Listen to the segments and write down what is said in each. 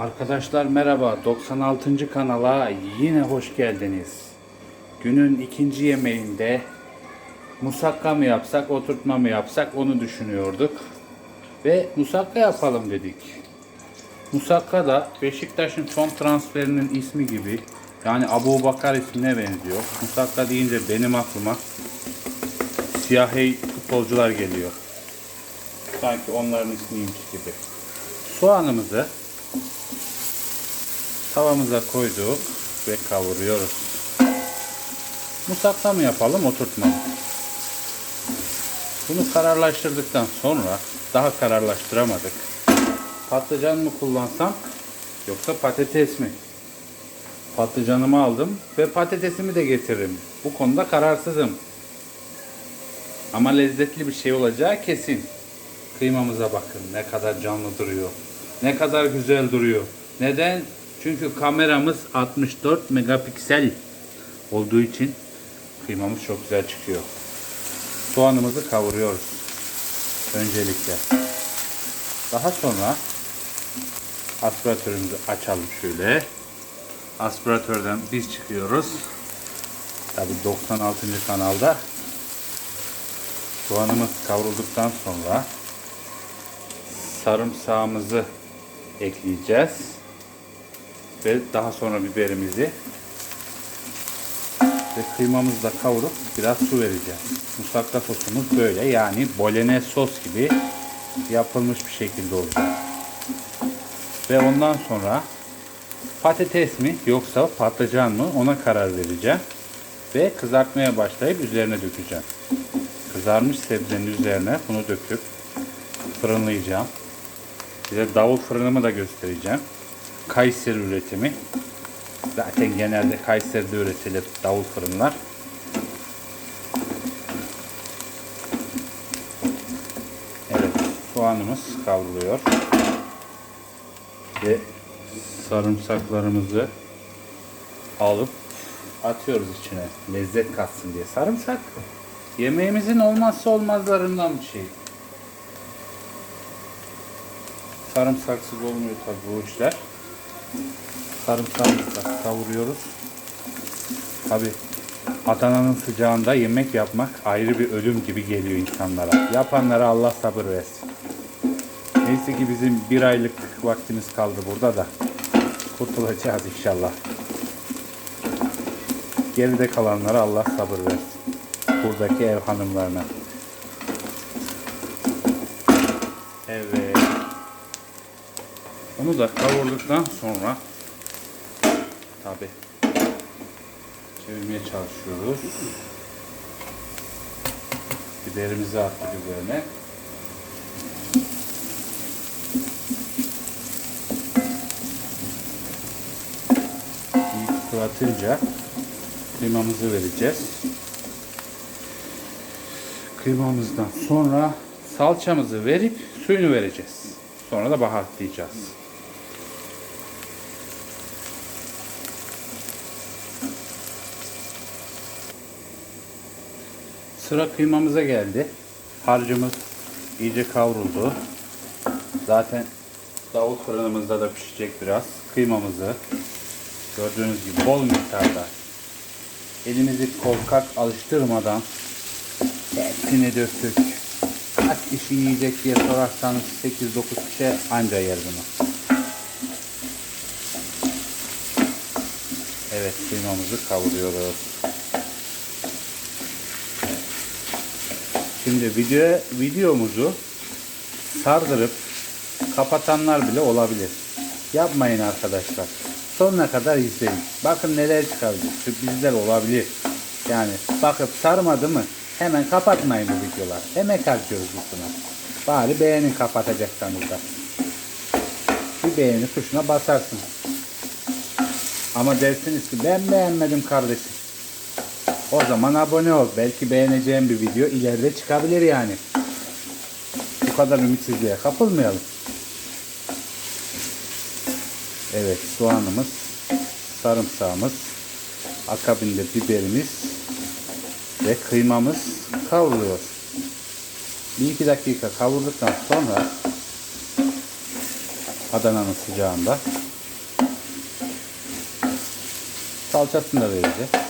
Arkadaşlar merhaba 96. kanala yine hoş geldiniz. Günün ikinci yemeğinde musakka mı yapsak oturtma mı yapsak onu düşünüyorduk. Ve musakka yapalım dedik. Musakka da Beşiktaş'ın son transferinin ismi gibi yani Abu Bakar ismine benziyor. Musakka deyince benim aklıma siyahi futbolcular geliyor. Sanki onların ismiymiş gibi. Soğanımızı tavamıza koyduk ve kavuruyoruz. Musakka mı yapalım, oturtma mı? Bunu kararlaştırdıktan sonra daha kararlaştıramadık. Patlıcan mı kullansam yoksa patates mi? Patlıcanımı aldım ve patatesimi de getiririm. Bu konuda kararsızım. Ama lezzetli bir şey olacağı kesin. Kıymamıza bakın ne kadar canlı duruyor. Ne kadar güzel duruyor. Neden? Çünkü kameramız 64 megapiksel olduğu için kıymamız çok güzel çıkıyor. Soğanımızı kavuruyoruz. Öncelikle. Daha sonra aspiratörümüzü açalım şöyle. Aspiratörden biz çıkıyoruz. Tabi 96. kanalda soğanımız kavrulduktan sonra sarımsağımızı ekleyeceğiz. Ve daha sonra biberimizi ve kıymamızı da kavurup biraz su vereceğiz. Musakka sosumuz böyle yani bolognese sos gibi yapılmış bir şekilde olacak. Ve ondan sonra patates mi yoksa patlıcan mı ona karar vereceğim. Ve kızartmaya başlayıp üzerine dökeceğim. Kızarmış sebzenin üzerine bunu döküp fırınlayacağım. Size davul fırınımı da göstereceğim. Kayseri üretimi. Zaten genelde Kayseri'de üretilir davul fırınlar. Evet, soğanımız kavruluyor. Ve sarımsaklarımızı alıp atıyoruz içine. Lezzet katsın diye. Sarımsak yemeğimizin olmazsa olmazlarından bir şey. Sarımsaksız olmuyor tabi bu işler. Sarımsağımızı da kavuruyoruz. Tabi Adana'nın sıcağında yemek yapmak ayrı bir ölüm gibi geliyor insanlara. Yapanlara Allah sabır versin. Neyse ki bizim bir aylık vaktimiz kaldı burada da. Kurtulacağız inşallah. Geride kalanlara Allah sabır versin. Buradaki ev hanımlarına. Evet. Onu da kavurduktan sonra tabi çevirmeye çalışıyoruz. Biberimizi attık üzerine. İyi fırlatınca kıymamızı vereceğiz. Kıymamızdan sonra salçamızı verip suyunu vereceğiz. Sonra da baharatlayacağız. Sıra kıymamıza geldi. Harcımız iyice kavruldu. Zaten davul fırınımızda da pişecek biraz. Kıymamızı gördüğünüz gibi bol miktarda elimizi korkak alıştırmadan hepsini döktük. Kaç kişi yiyecek diye sorarsanız 8-9 kişi anca yer bunu. Evet kıymamızı kavuruyoruz. Şimdi video videomuzu sardırıp kapatanlar bile olabilir. Yapmayın arkadaşlar. Sonuna kadar izleyin. Bakın neler çıkabilir. Sürprizler olabilir. Yani bakıp sarmadı mı hemen kapatmayın bu videolar. Emek harcıyoruz üstüne. Bari beğenin kapatacaksanız da. Bir beğeni tuşuna basarsınız. Ama dersiniz ki ben beğenmedim kardeşim. O zaman abone ol. Belki beğeneceğim bir video ileride çıkabilir yani. Bu kadar ümitsizliğe kapılmayalım. Evet soğanımız, sarımsağımız, akabinde biberimiz ve kıymamız kavruluyor. 1-2 dakika kavurduktan sonra Adana'nın sıcağında salçasını da vereceğiz.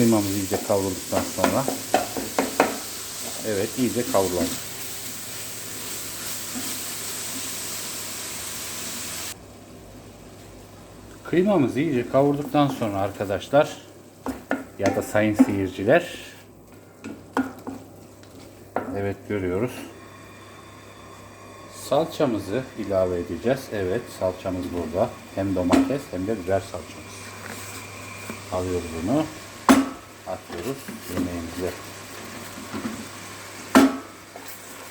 Kıymamız iyice kavrulduktan sonra. Evet iyice kavrulacak. Kıymamız iyice kavurduktan sonra arkadaşlar ya da sayın seyirciler evet görüyoruz. Salçamızı ilave edeceğiz. Evet salçamız burada. Hem domates hem de biber salçamız. Alıyoruz bunu. Atıyoruz yemeğimize.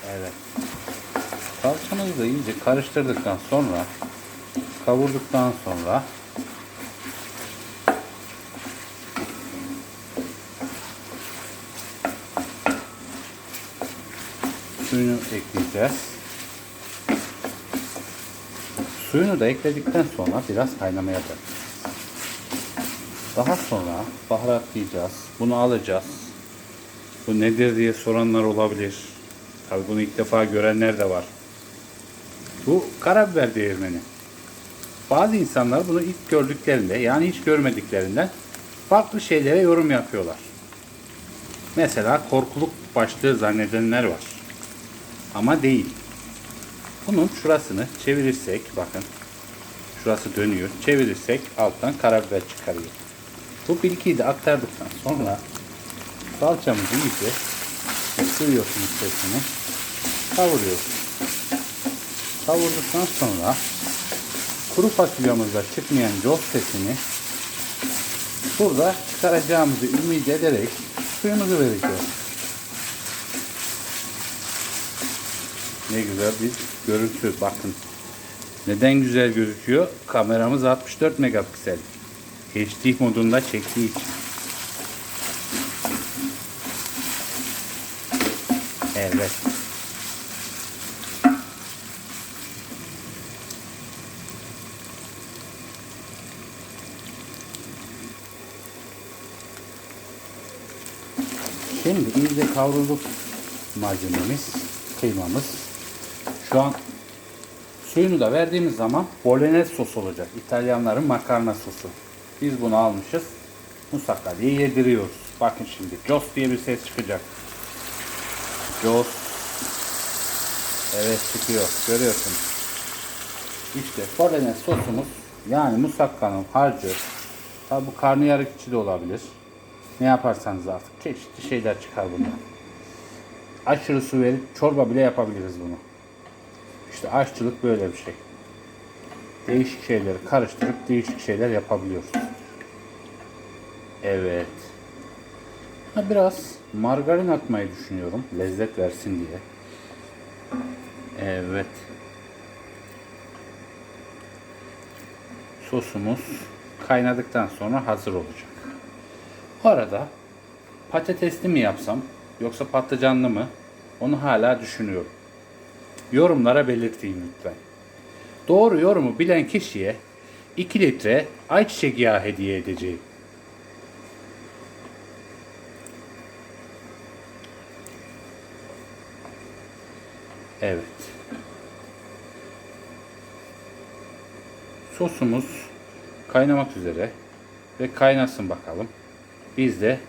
Evet. Salçamızı da iyice karıştırdıktan sonra kavurduktan sonra suyunu ekleyeceğiz. Suyunu da ekledikten sonra biraz kaynamaya bırakacağız. Daha sonra baharatlayacağız. Bunu alacağız. Bu nedir diye soranlar olabilir. Tabi bunu ilk defa görenler de var. Bu karabiber değirmeni. Bazı insanlar bunu ilk gördüklerinde yani hiç görmediklerinden farklı şeylere yorum yapıyorlar. Mesela korkuluk başlığı zannedenler var. Ama değil. Bunun şurasını çevirirsek bakın şurası dönüyor. Çevirirsek alttan karabiber çıkarıyor. Bu bilgiyi de aktardıktan sonra salçamızı iyice sürüyorsunuz sesini. Kavuruyorsunuz. Kavurduktan sonra kuru fasulyemizde çıkmayan coz sesini burada çıkaracağımızı ümit ederek suyumuzu vereceğiz. Ne güzel bir görüntü bakın. Neden güzel gözüküyor? Kameramız 64 megapiksel. HD modunda çektiği için. Evet. Şimdi iyice kavrulduk malzememiz, kıymamız. Şu an suyunu da verdiğimiz zaman bolognese sos olacak. İtalyanların makarna sosu. Biz bunu almışız. Musakka diye yediriyoruz. Bakın şimdi Jos diye bir ses çıkacak. Jos. Evet çıkıyor. Görüyorsunuz. İşte bolognese sosumuz yani musakkanın harcı. Tabi bu karnıyarık içi de olabilir. Ne yaparsanız artık çeşitli şeyler çıkar bundan. Aşırı su verip çorba bile yapabiliriz bunu. İşte aşçılık böyle bir şey. Değişik şeyleri karıştırıp değişik şeyler yapabiliyoruz. Evet. Ha, biraz margarin atmayı düşünüyorum. Lezzet versin diye. Evet. Sosumuz kaynadıktan sonra hazır olacak. Bu arada patatesli mi yapsam yoksa patlıcanlı mı? Onu hala düşünüyorum. Yorumlara belirteyim lütfen. Doğru yorumu bilen kişiye 2 litre ayçiçek yağı hediye edeceğim. Evet. Sosumuz kaynamak üzere ve kaynasın bakalım. Biz de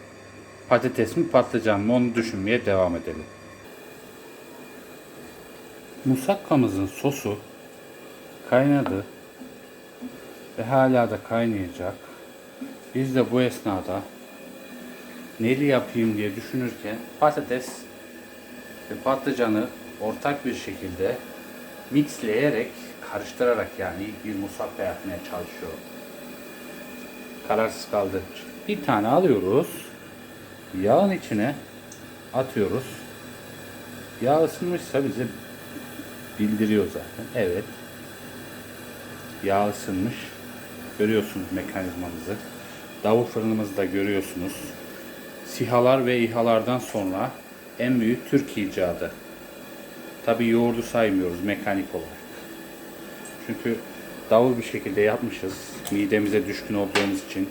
patates mi patlıcan mı onu düşünmeye devam edelim. Musakkamızın sosu kaynadı ve hala da kaynayacak. Biz de bu esnada neli yapayım diye düşünürken patates ve patlıcanı ortak bir şekilde mixleyerek, karıştırarak yani bir musakka yapmaya çalışıyorum. Kararsız kaldı. Bir tane alıyoruz. Yağın içine atıyoruz. Yağ ısınmışsa bize bildiriyor zaten. Evet. Yağ ısınmış. Görüyorsunuz mekanizmamızı. Davul fırınımızı da görüyorsunuz. Sihalar ve İHA'lardan sonra en büyük Türk icadı. Tabi yoğurdu saymıyoruz mekanik olarak. Çünkü davul bir şekilde yapmışız. Midemize düşkün olduğumuz için.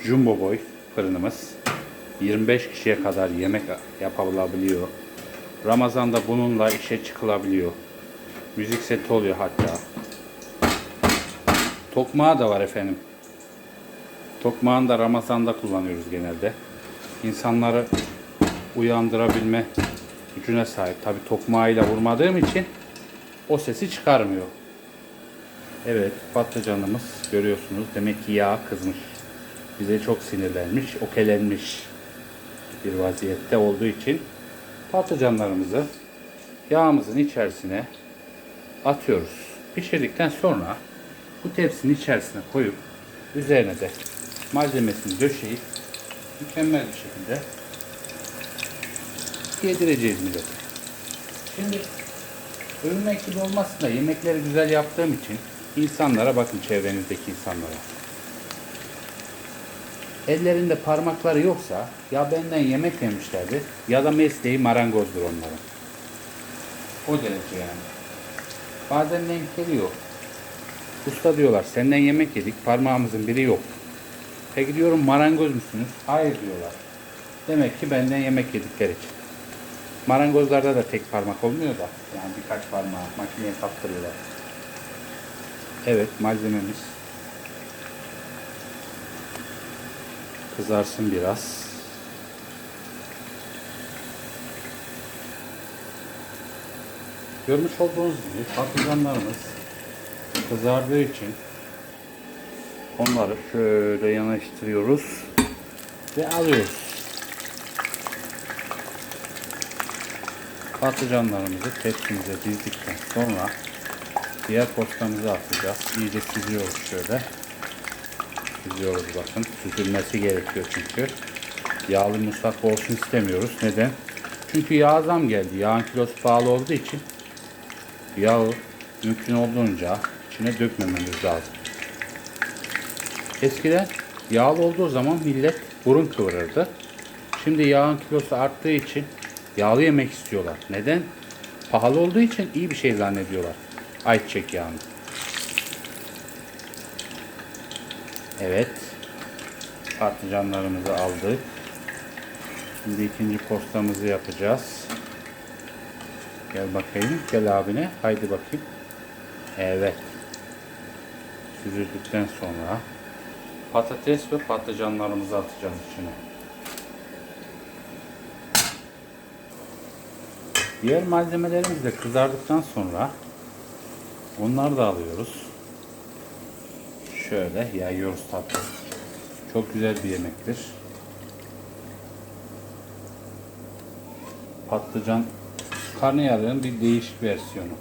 Jumbo boy fırınımız. 25 kişiye kadar yemek yapılabiliyor. Ramazan'da bununla işe çıkılabiliyor. Müzik seti oluyor hatta. Tokmağı da var efendim. Tokmağını da Ramazan'da kullanıyoruz genelde. İnsanları uyandırabilme gücüne sahip. Tabi tokmağıyla vurmadığım için o sesi çıkarmıyor. Evet patlıcanımız görüyorsunuz. Demek ki yağ kızmış. Bize çok sinirlenmiş, okelenmiş bir vaziyette olduğu için patlıcanlarımızı yağımızın içerisine atıyoruz. Pişirdikten sonra bu tepsinin içerisine koyup üzerine de malzemesini döşeyip mükemmel bir şekilde yedireceğiz millete. Şimdi övünmek gibi olmasın da yemekleri güzel yaptığım için insanlara bakın çevrenizdeki insanlara. Ellerinde parmakları yoksa ya benden yemek yemişlerdir ya da mesleği marangozdur onların. O derece yani. Bazen denk geliyor. Usta diyorlar senden yemek yedik parmağımızın biri yok. Peki diyorum marangoz musunuz? Hayır diyorlar. Demek ki benden yemek yedikleri için. Marangozlarda da tek parmak olmuyor da. Yani birkaç parmağı makineye kaptırıyorlar. Evet malzememiz kızarsın biraz. Görmüş olduğunuz gibi patlıcanlarımız kızardığı için onları şöyle yanaştırıyoruz ve alıyoruz. Patlıcanlarımızı tepsimize dizdikten sonra diğer postamıza atacağız. İyice süzüyoruz şöyle. Süzüyoruz bakın. Süzülmesi gerekiyor çünkü. Yağlı musakka olsun istemiyoruz. Neden? Çünkü yağ zam geldi. Yağın kilosu pahalı olduğu için yağı mümkün olduğunca içine dökmememiz lazım. Eskiden yağlı olduğu zaman millet burun kıvırırdı. Şimdi yağın kilosu arttığı için yağlı yemek istiyorlar. Neden? Pahalı olduğu için iyi bir şey zannediyorlar. Ayçiçek yağını. Evet. Patlıcanlarımızı aldık. Şimdi ikinci postamızı yapacağız. Gel bakayım. Gel abine. Haydi bakayım. Evet. Süzüldükten sonra patates ve patlıcanlarımızı atacağız içine. Diğer malzemelerimiz de kızardıktan sonra onları da alıyoruz. Şöyle yayıyoruz tatlı. Çok güzel bir yemektir. Patlıcan karnıyarığın bir değişik versiyonu.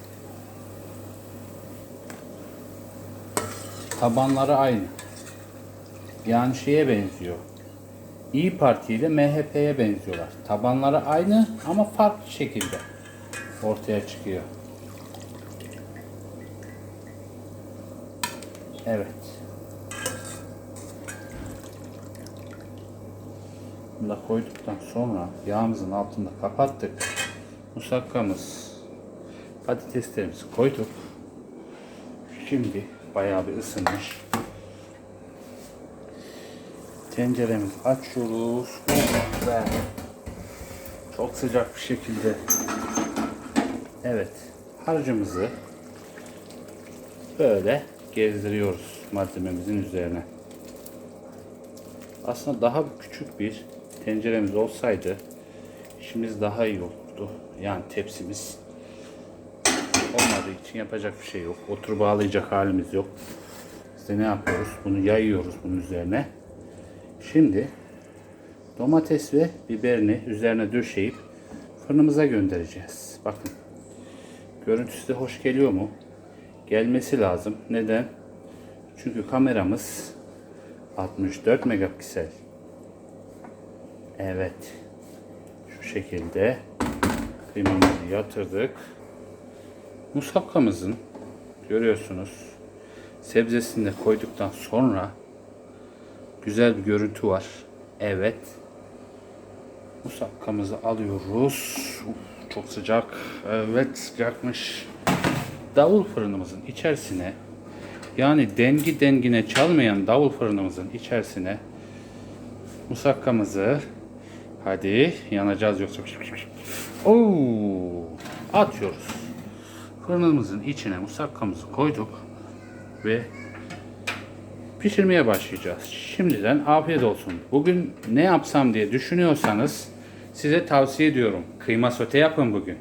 Tabanları aynı. Yani şeye benziyor. İyi Parti ile MHP'ye benziyorlar. Tabanları aynı ama farklı şekilde ortaya çıkıyor. Evet. Bunu da koyduktan sonra yağımızın altında kapattık. Musakkamız, patateslerimizi koyduk. Şimdi bayağı bir ısınmış. Tenceremizi açıyoruz. Ve çok sıcak bir şekilde Evet. Harcımızı böyle gezdiriyoruz malzememizin üzerine. Aslında daha küçük bir tenceremiz olsaydı işimiz daha iyi olurdu. Yani tepsimiz olmadığı için yapacak bir şey yok. Otur bağlayacak halimiz yok. İşte ne yapıyoruz? Bunu yayıyoruz bunun üzerine. Şimdi domates ve biberini üzerine döşeyip fırınımıza göndereceğiz. Bakın. Görüntüsü de hoş geliyor mu? Gelmesi lazım. Neden? Çünkü kameramız 64 megapiksel. Evet. Şu şekilde kıymamızı yatırdık. Musakkamızın görüyorsunuz sebzesini de koyduktan sonra güzel bir görüntü var. Evet. Musakkamızı alıyoruz. Uf, çok sıcak. Evet sıcakmış. Davul fırınımızın içerisine yani dengi dengine çalmayan davul fırınımızın içerisine musakkamızı hadi yanacağız yoksa Oo, atıyoruz. Fırınımızın içine musakkamızı koyduk ve pişirmeye başlayacağız. Şimdiden afiyet olsun. Bugün ne yapsam diye düşünüyorsanız size tavsiye ediyorum. Kıyma sote yapın bugün.